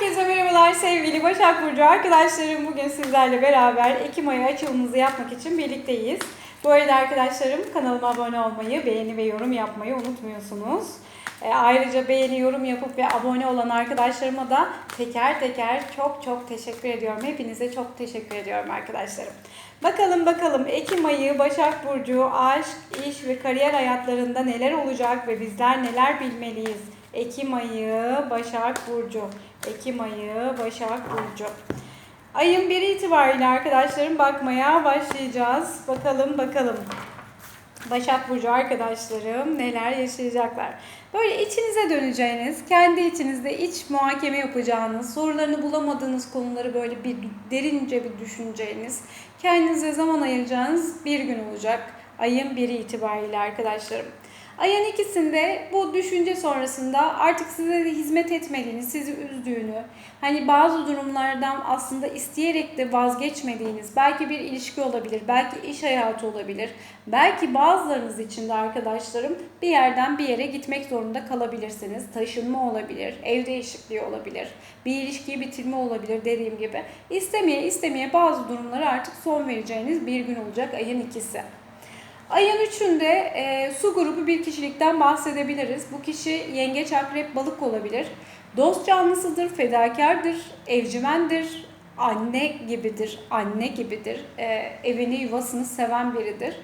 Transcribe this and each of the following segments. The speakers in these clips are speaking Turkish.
Herkese merhabalar sevgili Başak Burcu arkadaşlarım. Bugün sizlerle beraber Ekim ayı açılımımızı yapmak için birlikteyiz. Bu arada arkadaşlarım kanalıma abone olmayı, beğeni ve yorum yapmayı unutmuyorsunuz. E, ayrıca beğeni, yorum yapıp ve abone olan arkadaşlarıma da teker teker çok çok teşekkür ediyorum. Hepinize çok teşekkür ediyorum arkadaşlarım. Bakalım bakalım Ekim ayı Başak Burcu aşk, iş ve kariyer hayatlarında neler olacak ve bizler neler bilmeliyiz? Ekim ayı Başak Burcu. Ekim ayı Başak Burcu. Ayın biri itibariyle arkadaşlarım bakmaya başlayacağız. Bakalım bakalım. Başak Burcu arkadaşlarım neler yaşayacaklar. Böyle içinize döneceğiniz, kendi içinizde iç muhakeme yapacağınız, sorularını bulamadığınız konuları böyle bir derince bir düşüneceğiniz, kendinize zaman ayıracağınız bir gün olacak. Ayın biri itibariyle arkadaşlarım. Ayın ikisinde bu düşünce sonrasında artık size de hizmet etmediğini, sizi üzdüğünü, hani bazı durumlardan aslında isteyerek de vazgeçmediğiniz, belki bir ilişki olabilir, belki iş hayatı olabilir, belki bazılarınız için de arkadaşlarım bir yerden bir yere gitmek zorunda kalabilirsiniz. Taşınma olabilir, ev değişikliği olabilir, bir ilişkiyi bitirme olabilir dediğim gibi. İstemeye istemeye bazı durumlara artık son vereceğiniz bir gün olacak ayın ikisi. Ayın 3'ünde e, su grubu bir kişilikten bahsedebiliriz. Bu kişi yengeç, akrep, balık olabilir. Dost canlısıdır, fedakardır, evcimendir, anne gibidir, anne gibidir. E, evini, yuvasını seven biridir.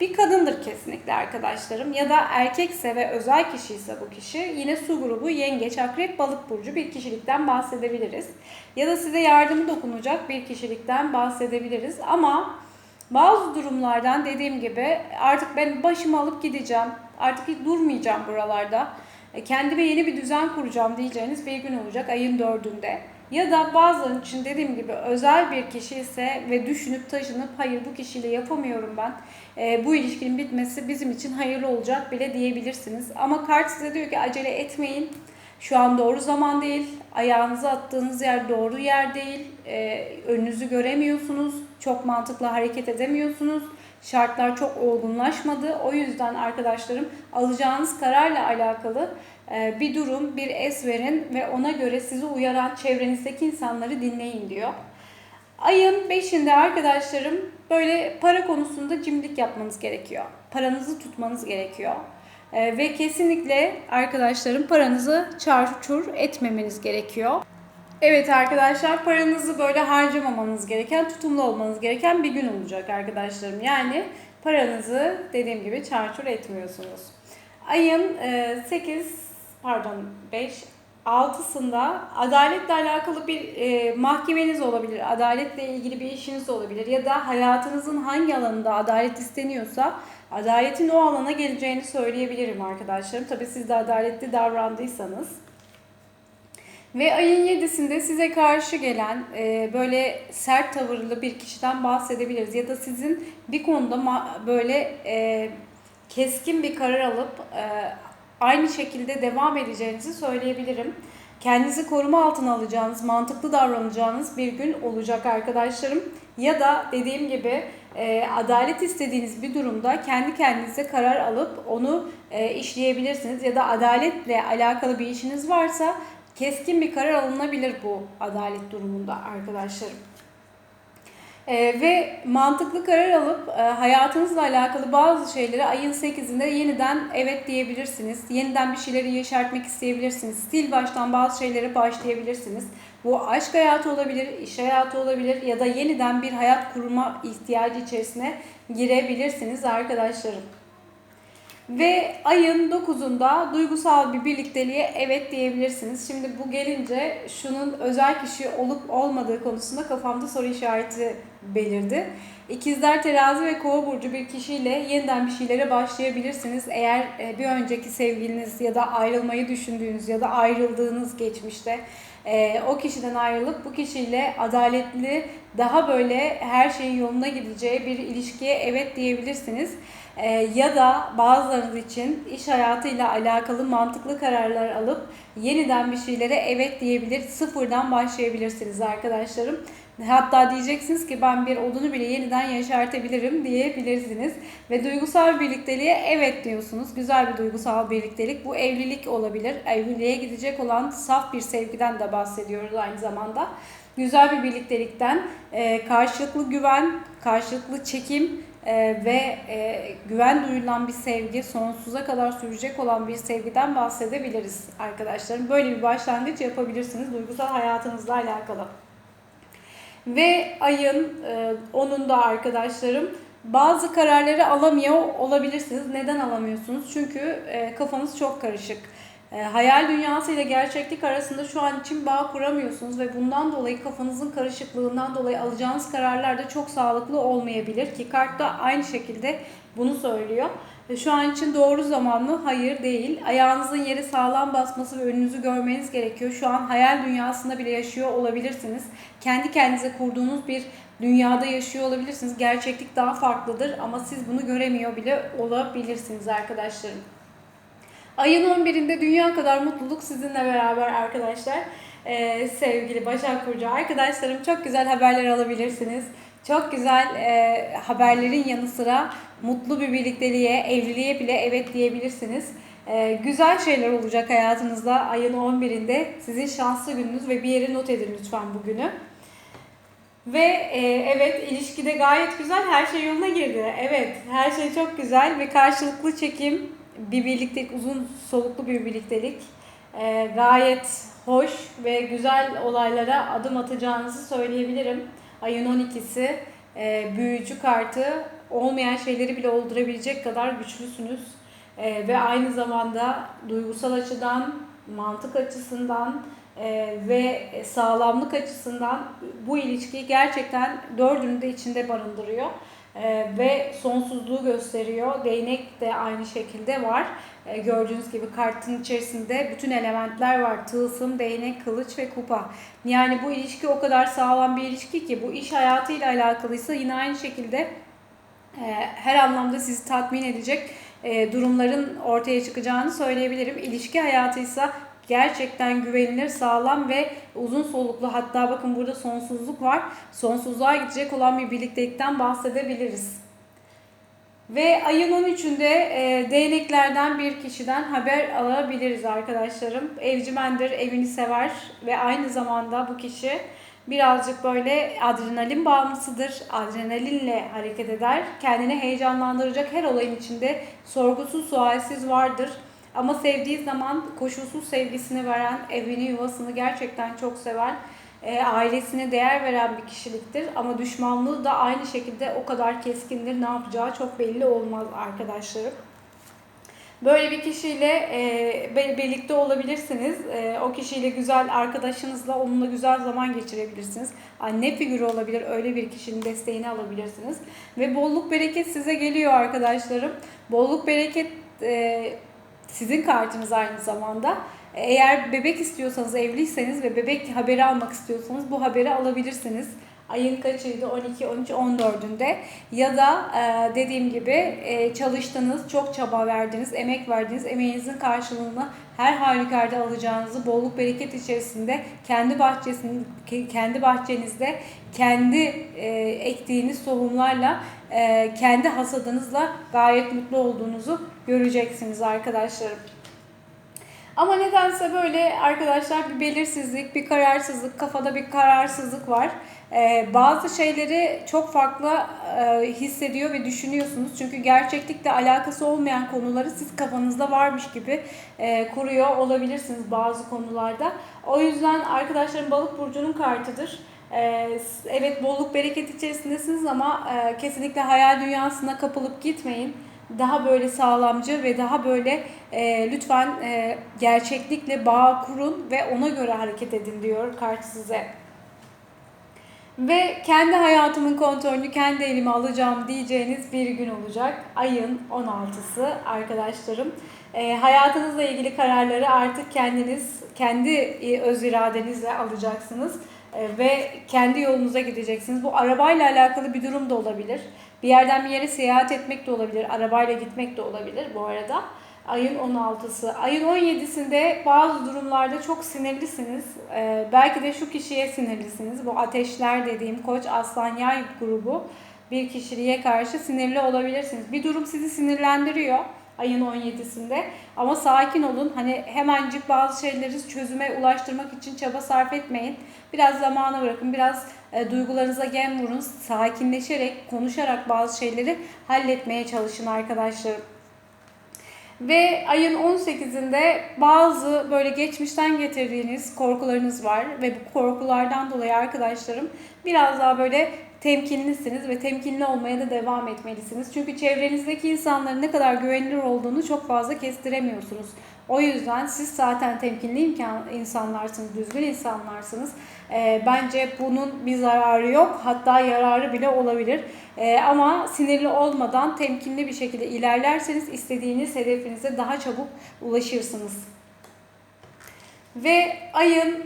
Bir kadındır kesinlikle arkadaşlarım. Ya da erkekse ve özel kişi ise bu kişi yine su grubu yengeç, akrep, balık burcu bir kişilikten bahsedebiliriz. Ya da size yardımı dokunacak bir kişilikten bahsedebiliriz. Ama bazı durumlardan dediğim gibi artık ben başımı alıp gideceğim. Artık hiç durmayacağım buralarda. E, Kendime yeni bir düzen kuracağım diyeceğiniz bir gün olacak ayın dördünde. Ya da bazılarının için dediğim gibi özel bir kişi ise ve düşünüp taşınıp hayır bu kişiyle yapamıyorum ben. E, bu ilişkinin bitmesi bizim için hayırlı olacak bile diyebilirsiniz. Ama kart size diyor ki acele etmeyin. Şu an doğru zaman değil. Ayağınızı attığınız yer doğru yer değil. Ee, önünüzü göremiyorsunuz. Çok mantıklı hareket edemiyorsunuz. Şartlar çok olgunlaşmadı. O yüzden arkadaşlarım alacağınız kararla alakalı e, bir durum, bir es verin ve ona göre sizi uyaran çevrenizdeki insanları dinleyin diyor. Ayın 5'inde arkadaşlarım böyle para konusunda cimrik yapmanız gerekiyor. Paranızı tutmanız gerekiyor. Ee, ve kesinlikle arkadaşlarım paranızı çarçur etmemeniz gerekiyor. Evet arkadaşlar paranızı böyle harcamamanız gereken, tutumlu olmanız gereken bir gün olacak arkadaşlarım. Yani paranızı dediğim gibi çarçur etmiyorsunuz. Ayın e, 8 pardon 5 altısında adaletle alakalı bir e, mahkemeniz olabilir. Adaletle ilgili bir işiniz olabilir. Ya da hayatınızın hangi alanında adalet isteniyorsa adaletin o alana geleceğini söyleyebilirim arkadaşlarım. Tabii siz de adaletli davrandıysanız. Ve ayın 7'sinde size karşı gelen e, böyle sert tavırlı bir kişiden bahsedebiliriz. Ya da sizin bir konuda böyle e, keskin bir karar alıp e, aynı şekilde devam edeceğinizi söyleyebilirim. Kendinizi koruma altına alacağınız, mantıklı davranacağınız bir gün olacak arkadaşlarım. Ya da dediğim gibi e, adalet istediğiniz bir durumda kendi kendinize karar alıp onu e, işleyebilirsiniz. Ya da adaletle alakalı bir işiniz varsa keskin bir karar alınabilir bu adalet durumunda arkadaşlarım. Ee, ve mantıklı karar alıp e, hayatınızla alakalı bazı şeyleri ayın 8'inde yeniden evet diyebilirsiniz. Yeniden bir şeyleri yeşertmek isteyebilirsiniz. Sil baştan bazı şeylere başlayabilirsiniz. Bu aşk hayatı olabilir, iş hayatı olabilir ya da yeniden bir hayat kurma ihtiyacı içerisine girebilirsiniz arkadaşlarım. Ve ayın 9'unda duygusal bir birlikteliğe evet diyebilirsiniz. Şimdi bu gelince şunun özel kişi olup olmadığı konusunda kafamda soru işareti belirdi. İkizler terazi ve kova burcu bir kişiyle yeniden bir şeylere başlayabilirsiniz. Eğer e, bir önceki sevgiliniz ya da ayrılmayı düşündüğünüz ya da ayrıldığınız geçmişte e, o kişiden ayrılıp bu kişiyle adaletli daha böyle her şeyin yoluna gideceği bir ilişkiye evet diyebilirsiniz. E, ya da bazılarınız için iş hayatıyla alakalı mantıklı kararlar alıp yeniden bir şeylere evet diyebilir, sıfırdan başlayabilirsiniz arkadaşlarım. Hatta diyeceksiniz ki ben bir odunu bile yeniden yaşartabilirim diyebilirsiniz. Ve duygusal birlikteliğe evet diyorsunuz. Güzel bir duygusal birliktelik. Bu evlilik olabilir. Evliliğe gidecek olan saf bir sevgiden de bahsediyoruz aynı zamanda. Güzel bir birliktelikten, e, karşılıklı güven, karşılıklı çekim e, ve e, güven duyulan bir sevgi, sonsuza kadar sürecek olan bir sevgiden bahsedebiliriz arkadaşlarım. Böyle bir başlangıç yapabilirsiniz duygusal hayatınızla alakalı. Ve ayın e, 10'unda arkadaşlarım bazı kararları alamıyor olabilirsiniz. Neden alamıyorsunuz? Çünkü e, kafanız çok karışık. E, hayal dünyası ile gerçeklik arasında şu an için bağ kuramıyorsunuz ve bundan dolayı kafanızın karışıklığından dolayı alacağınız kararlar da çok sağlıklı olmayabilir ki kart da aynı şekilde bunu söylüyor. Şu an için doğru zaman mı? Hayır değil. Ayağınızın yeri sağlam basması ve önünüzü görmeniz gerekiyor. Şu an hayal dünyasında bile yaşıyor olabilirsiniz. Kendi kendinize kurduğunuz bir dünyada yaşıyor olabilirsiniz. Gerçeklik daha farklıdır ama siz bunu göremiyor bile olabilirsiniz arkadaşlarım. Ayın 11'inde dünya kadar mutluluk sizinle beraber arkadaşlar. Ee, sevgili Başak Burcu arkadaşlarım çok güzel haberler alabilirsiniz. Çok güzel e, haberlerin yanı sıra mutlu bir birlikteliğe, evliliğe bile evet diyebilirsiniz. E, güzel şeyler olacak hayatınızda ayın 11'inde. Sizin şanslı gününüz ve bir yere not edin lütfen bugünü. Ve e, evet ilişkide gayet güzel her şey yoluna girdi. Evet her şey çok güzel ve karşılıklı çekim bir birliktelik uzun soluklu bir birliktelik. E, gayet hoş ve güzel olaylara adım atacağınızı söyleyebilirim. Ayın 12'si e, büyücü kartı olmayan şeyleri bile oldurabilecek kadar güçlüsünüz. E, ve aynı zamanda duygusal açıdan, mantık açısından e, ve sağlamlık açısından bu ilişkiyi gerçekten dördünü de içinde barındırıyor. E, ve sonsuzluğu gösteriyor. Değnek de aynı şekilde var. E, gördüğünüz gibi kartın içerisinde bütün elementler var. Tılsım, değnek, kılıç ve kupa. Yani bu ilişki o kadar sağlam bir ilişki ki bu iş hayatıyla alakalıysa yine aynı şekilde e, her anlamda sizi tatmin edecek e, durumların ortaya çıkacağını söyleyebilirim. İlişki hayatıysa gerçekten güvenilir, sağlam ve uzun soluklu hatta bakın burada sonsuzluk var. Sonsuzluğa gidecek olan bir birliktelikten bahsedebiliriz. Ve ayın 13'ünde e, değneklerden bir kişiden haber alabiliriz arkadaşlarım. Evcimendir, evini sever ve aynı zamanda bu kişi birazcık böyle adrenalin bağımlısıdır. Adrenalinle hareket eder. Kendini heyecanlandıracak her olayın içinde sorgusuz sualsiz vardır. Ama sevdiği zaman koşulsuz sevgisini veren, evini, yuvasını gerçekten çok seven, e, ailesine değer veren bir kişiliktir. Ama düşmanlığı da aynı şekilde o kadar keskindir. Ne yapacağı çok belli olmaz arkadaşlarım. Böyle bir kişiyle e, birlikte olabilirsiniz. E, o kişiyle güzel arkadaşınızla onunla güzel zaman geçirebilirsiniz. Anne figürü olabilir. Öyle bir kişinin desteğini alabilirsiniz. Ve bolluk bereket size geliyor arkadaşlarım. Bolluk bereket e, sizin kartınız aynı zamanda. Eğer bebek istiyorsanız, evliyseniz ve bebek haberi almak istiyorsanız bu haberi alabilirsiniz. Ayın kaçıydı? 12, 13, 14'ünde. Ya da e, dediğim gibi e, çalıştınız, çok çaba verdiniz, emek verdiniz. Emeğinizin karşılığını her halükarda alacağınızı bolluk bereket içerisinde kendi bahçesinin kendi bahçenizde kendi e, ektiğiniz tohumlarla kendi hasadınızla gayet mutlu olduğunuzu göreceksiniz arkadaşlarım. Ama nedense böyle arkadaşlar bir belirsizlik, bir kararsızlık, kafada bir kararsızlık var. Ee, bazı şeyleri çok farklı e, hissediyor ve düşünüyorsunuz. Çünkü gerçeklikle alakası olmayan konuları siz kafanızda varmış gibi e, kuruyor olabilirsiniz bazı konularda. O yüzden arkadaşlarım balık burcunun kartıdır. Ee, evet bolluk bereket içerisindesiniz ama e, kesinlikle hayal dünyasına kapılıp gitmeyin daha böyle sağlamcı ve daha böyle e, lütfen e, gerçeklikle bağ kurun ve ona göre hareket edin diyor kart size. Ve kendi hayatımın kontrolünü kendi elime alacağım diyeceğiniz bir gün olacak. Ayın 16'sı arkadaşlarım. E, hayatınızla ilgili kararları artık kendiniz, kendi e, öz iradenizle alacaksınız. E, ve kendi yolunuza gideceksiniz. Bu arabayla alakalı bir durum da olabilir. Bir yerden bir yere seyahat etmek de olabilir. Arabayla gitmek de olabilir bu arada. Ayın 16'sı. Ayın 17'sinde bazı durumlarda çok sinirlisiniz. Ee, belki de şu kişiye sinirlisiniz. Bu ateşler dediğim koç, aslan, yay grubu bir kişiliğe karşı sinirli olabilirsiniz. Bir durum sizi sinirlendiriyor ayın 17'sinde. Ama sakin olun. Hani hemencik bazı şeyleri çözüme ulaştırmak için çaba sarf etmeyin. Biraz zamanı bırakın. Biraz e, duygularınıza gem vurun. Sakinleşerek, konuşarak bazı şeyleri halletmeye çalışın arkadaşlar. Ve ayın 18'inde bazı böyle geçmişten getirdiğiniz korkularınız var ve bu korkulardan dolayı arkadaşlarım biraz daha böyle temkinlisiniz ve temkinli olmaya da devam etmelisiniz. Çünkü çevrenizdeki insanların ne kadar güvenilir olduğunu çok fazla kestiremiyorsunuz. O yüzden siz zaten temkinli imkan, insanlarsınız, düzgün insanlarsınız. E, bence bunun bir zararı yok. Hatta yararı bile olabilir. E, ama sinirli olmadan temkinli bir şekilde ilerlerseniz istediğiniz hedefinize daha çabuk ulaşırsınız. Ve ayın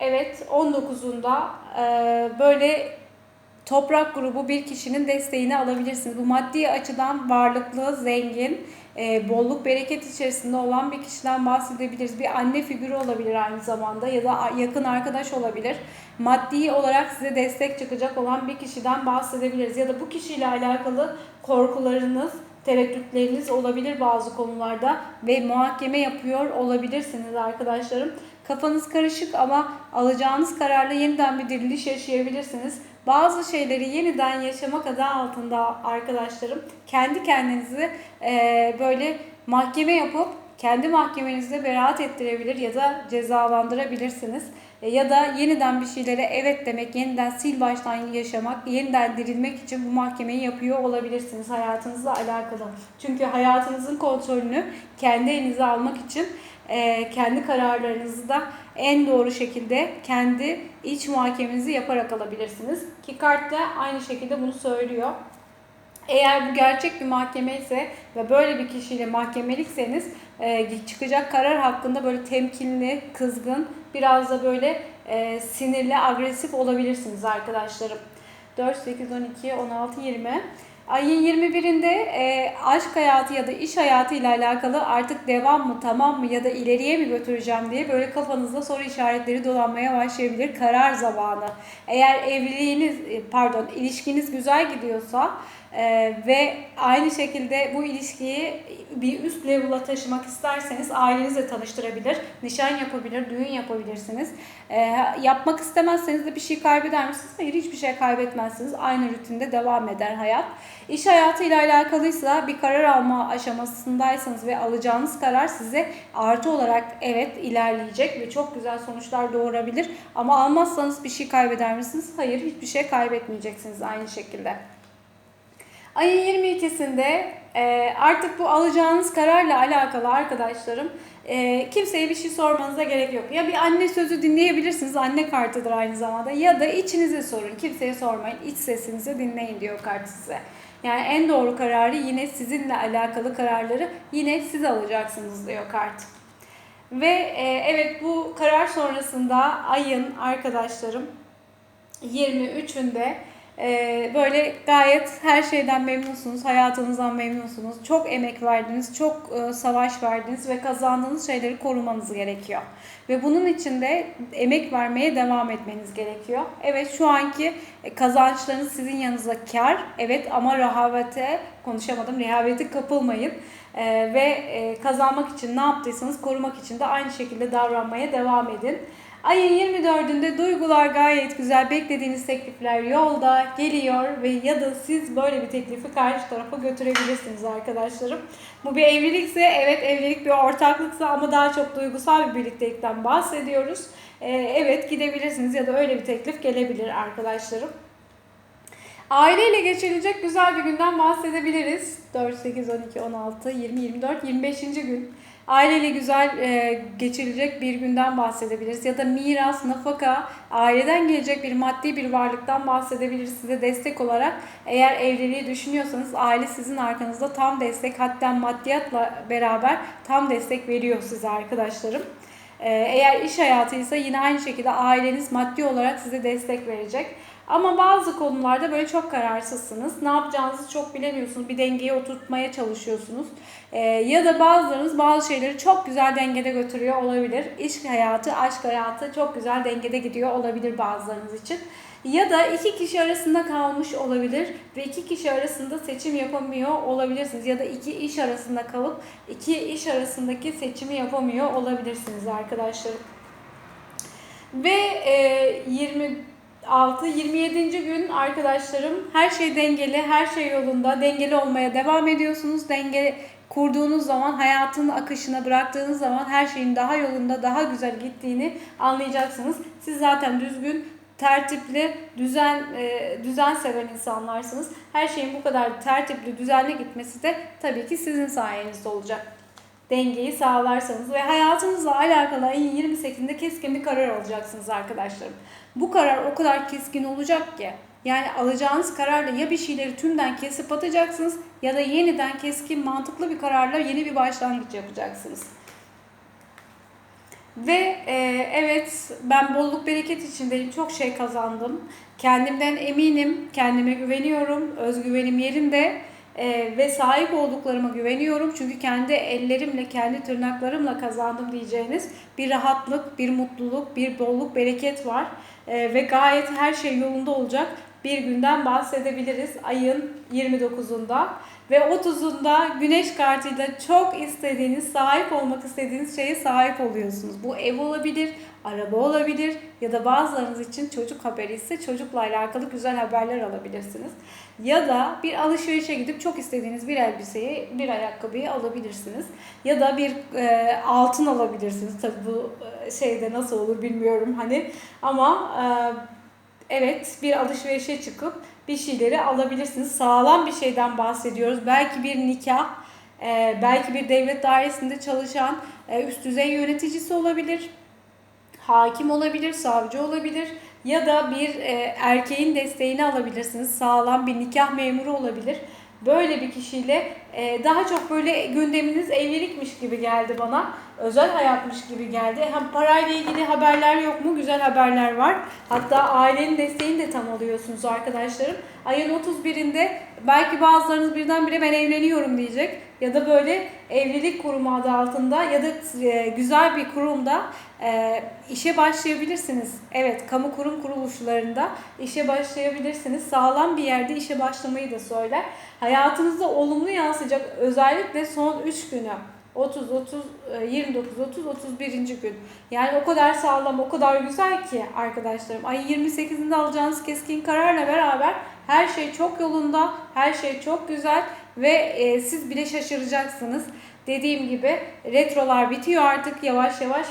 evet 19'unda e, böyle toprak grubu bir kişinin desteğini alabilirsiniz. Bu maddi açıdan varlıklı, zengin, e, bolluk, bereket içerisinde olan bir kişiden bahsedebiliriz. Bir anne figürü olabilir aynı zamanda ya da yakın arkadaş olabilir. Maddi olarak size destek çıkacak olan bir kişiden bahsedebiliriz. Ya da bu kişiyle alakalı korkularınız, tereddütleriniz olabilir bazı konularda ve muhakeme yapıyor olabilirsiniz arkadaşlarım. Kafanız karışık ama alacağınız kararla yeniden bir diriliş yaşayabilirsiniz. Bazı şeyleri yeniden yaşamak adı altında arkadaşlarım kendi kendinizi e, böyle mahkeme yapıp kendi mahkemenizde beraat ettirebilir ya da cezalandırabilirsiniz. E, ya da yeniden bir şeylere evet demek, yeniden sil baştan yaşamak, yeniden dirilmek için bu mahkemeyi yapıyor olabilirsiniz hayatınızla alakalı. Çünkü hayatınızın kontrolünü kendi elinize almak için e, kendi kararlarınızı da en doğru şekilde kendi iç muhakemenizi yaparak alabilirsiniz. Ki kart da aynı şekilde bunu söylüyor. Eğer bu gerçek bir mahkeme ise ve böyle bir kişiyle mahkemelikseniz e, çıkacak karar hakkında böyle temkinli, kızgın, biraz da böyle e, sinirli, agresif olabilirsiniz arkadaşlarım. 4, 8, 12, 16, 20. Ayın 21'inde e, aşk hayatı ya da iş hayatı ile alakalı artık devam mı tamam mı ya da ileriye mi götüreceğim diye böyle kafanızda soru işaretleri dolanmaya başlayabilir. Karar zamanı. Eğer evliliğiniz e, pardon ilişkiniz güzel gidiyorsa ee, ve aynı şekilde bu ilişkiyi bir üst level'a taşımak isterseniz ailenizle tanıştırabilir, nişan yapabilir, düğün yapabilirsiniz. Ee, yapmak istemezseniz de bir şey kaybeder misiniz? Hayır hiçbir şey kaybetmezsiniz. Aynı rutinde devam eder hayat. İş hayatıyla alakalıysa bir karar alma aşamasındaysanız ve alacağınız karar size artı olarak evet ilerleyecek ve çok güzel sonuçlar doğurabilir. Ama almazsanız bir şey kaybeder misiniz? Hayır hiçbir şey kaybetmeyeceksiniz aynı şekilde. Ayın 22'sinde e, artık bu alacağınız kararla alakalı arkadaşlarım e, kimseye bir şey sormanıza gerek yok. Ya bir anne sözü dinleyebilirsiniz. Anne kartıdır aynı zamanda. Ya da içinize sorun. Kimseye sormayın. İç sesinizi dinleyin diyor kart size. Yani en doğru kararı yine sizinle alakalı kararları yine siz alacaksınız diyor kart. Ve e, evet bu karar sonrasında ayın arkadaşlarım 23'ünde ee, böyle gayet her şeyden memnunsunuz, hayatınızdan memnunsunuz. Çok emek verdiniz, çok e, savaş verdiniz ve kazandığınız şeyleri korumanız gerekiyor. Ve bunun için de emek vermeye devam etmeniz gerekiyor. Evet şu anki kazançlarınız sizin yanınıza kar. Evet ama rehavete, konuşamadım, rehavete kapılmayın. Ee, ve e, kazanmak için ne yaptıysanız korumak için de aynı şekilde davranmaya devam edin. Ayın 24'ünde duygular gayet güzel. Beklediğiniz teklifler yolda geliyor ve ya da siz böyle bir teklifi karşı tarafa götürebilirsiniz arkadaşlarım. Bu bir evlilikse evet evlilik bir ortaklıksa ama daha çok duygusal bir birliktelikten bahsediyoruz. Ee, evet gidebilirsiniz ya da öyle bir teklif gelebilir arkadaşlarım. Aileyle geçirilecek güzel bir günden bahsedebiliriz. 4, 8, 12, 16, 20, 24, 25. gün aileyle güzel e, geçirilecek bir günden bahsedebiliriz. Ya da miras, nafaka, aileden gelecek bir maddi bir varlıktan bahsedebiliriz size destek olarak. Eğer evliliği düşünüyorsanız aile sizin arkanızda tam destek hatta maddiyatla beraber tam destek veriyor size arkadaşlarım. Ee, eğer iş hayatıysa yine aynı şekilde aileniz maddi olarak size destek verecek. Ama bazı konularda böyle çok kararsızsınız. Ne yapacağınızı çok bilemiyorsunuz. Bir dengeye oturtmaya çalışıyorsunuz. Ee, ya da bazılarınız bazı şeyleri çok güzel dengede götürüyor olabilir. İş hayatı, aşk hayatı çok güzel dengede gidiyor olabilir bazılarınız için. Ya da iki kişi arasında kalmış olabilir ve iki kişi arasında seçim yapamıyor olabilirsiniz. Ya da iki iş arasında kalıp iki iş arasındaki seçimi yapamıyor olabilirsiniz arkadaşlarım. Ve e, 26 27. gün arkadaşlarım her şey dengeli, her şey yolunda. Dengeli olmaya devam ediyorsunuz. Denge kurduğunuz zaman, hayatın akışına bıraktığınız zaman her şeyin daha yolunda, daha güzel gittiğini anlayacaksınız. Siz zaten düzgün, tertipli, düzen e, düzen seven insanlarsınız. Her şeyin bu kadar tertipli, düzenli gitmesi de tabii ki sizin sayenizde olacak dengeyi sağlarsanız ve hayatınızla alakalı ayın 28'inde keskin bir karar alacaksınız arkadaşlarım. Bu karar o kadar keskin olacak ki yani alacağınız kararla ya bir şeyleri tümden kesip atacaksınız ya da yeniden keskin mantıklı bir kararla yeni bir başlangıç yapacaksınız. Ve e, evet ben bolluk bereket içindeyim. Çok şey kazandım. Kendimden eminim. Kendime güveniyorum. Özgüvenim yerinde. E, ve sahip olduklarıma güveniyorum. Çünkü kendi ellerimle, kendi tırnaklarımla kazandım diyeceğiniz bir rahatlık, bir mutluluk, bir bolluk, bereket var. E, ve gayet her şey yolunda olacak bir günden bahsedebiliriz ayın 29'unda ve 30'unda güneş kartıyla çok istediğiniz, sahip olmak istediğiniz şeye sahip oluyorsunuz. Bu ev olabilir, araba olabilir ya da bazılarınız için çocuk haberi ise çocukla alakalı güzel haberler alabilirsiniz. Ya da bir alışverişe gidip çok istediğiniz bir elbiseyi, bir ayakkabıyı alabilirsiniz. Ya da bir e, altın alabilirsiniz. Tabii bu e, şeyde nasıl olur bilmiyorum hani ama e, evet bir alışverişe çıkıp bir şeyleri alabilirsiniz. Sağlam bir şeyden bahsediyoruz. Belki bir nikah, e, belki bir devlet dairesinde çalışan e, üst düzey yöneticisi olabilir. Hakim olabilir, savcı olabilir ya da bir e, erkeğin desteğini alabilirsiniz. Sağlam bir nikah memuru olabilir. Böyle bir kişiyle daha çok böyle gündeminiz evlilikmiş gibi geldi bana. Özel hayatmış gibi geldi. Hem parayla ilgili haberler yok mu? Güzel haberler var. Hatta ailenin desteğini de tam alıyorsunuz arkadaşlarım. Ayın 31'inde belki bazılarınız birdenbire ben evleniyorum diyecek. Ya da böyle evlilik kurumu adı altında ya da e, güzel bir kurumda e, işe başlayabilirsiniz. Evet kamu kurum kuruluşlarında işe başlayabilirsiniz. Sağlam bir yerde işe başlamayı da söyler. Hayatınızda olumlu yansıyacak özellikle son 3 günü 30, 30, 29, 30, 31. gün. Yani o kadar sağlam, o kadar güzel ki arkadaşlarım. Ay 28'inde alacağınız keskin kararla beraber her şey çok yolunda, her şey çok güzel ve e, siz bile şaşıracaksınız. Dediğim gibi retrolar bitiyor artık yavaş yavaş.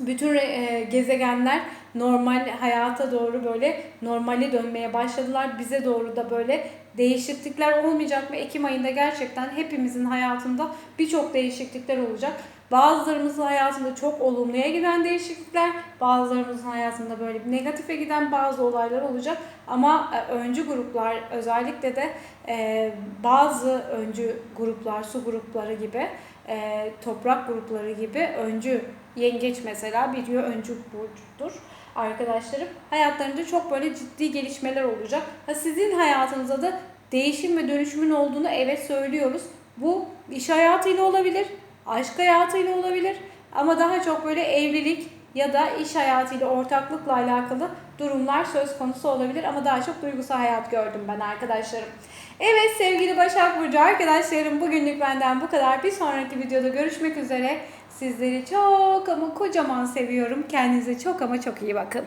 Bütün e, gezegenler normal hayata doğru böyle normale dönmeye başladılar. Bize doğru da böyle değişiklikler olmayacak mı? Ekim ayında gerçekten hepimizin hayatında birçok değişiklikler olacak. Bazılarımızın hayatında çok olumluya giden değişiklikler, bazılarımızın hayatında böyle negatife giden bazı olaylar olacak. Ama e, öncü gruplar özellikle de e, bazı öncü gruplar, su grupları gibi, e, toprak grupları gibi öncü yengeç mesela bir öncü burcudur arkadaşlarım. Hayatlarında çok böyle ciddi gelişmeler olacak. Ha sizin hayatınızda da değişim ve dönüşümün olduğunu evet söylüyoruz. Bu iş hayatıyla olabilir, aşk hayatıyla olabilir ama daha çok böyle evlilik ya da iş hayatıyla ortaklıkla alakalı durumlar söz konusu olabilir ama daha çok duygusal hayat gördüm ben arkadaşlarım. Evet sevgili Başak Burcu arkadaşlarım bugünlük benden bu kadar. Bir sonraki videoda görüşmek üzere. Sizleri çok ama kocaman seviyorum. Kendinize çok ama çok iyi bakın.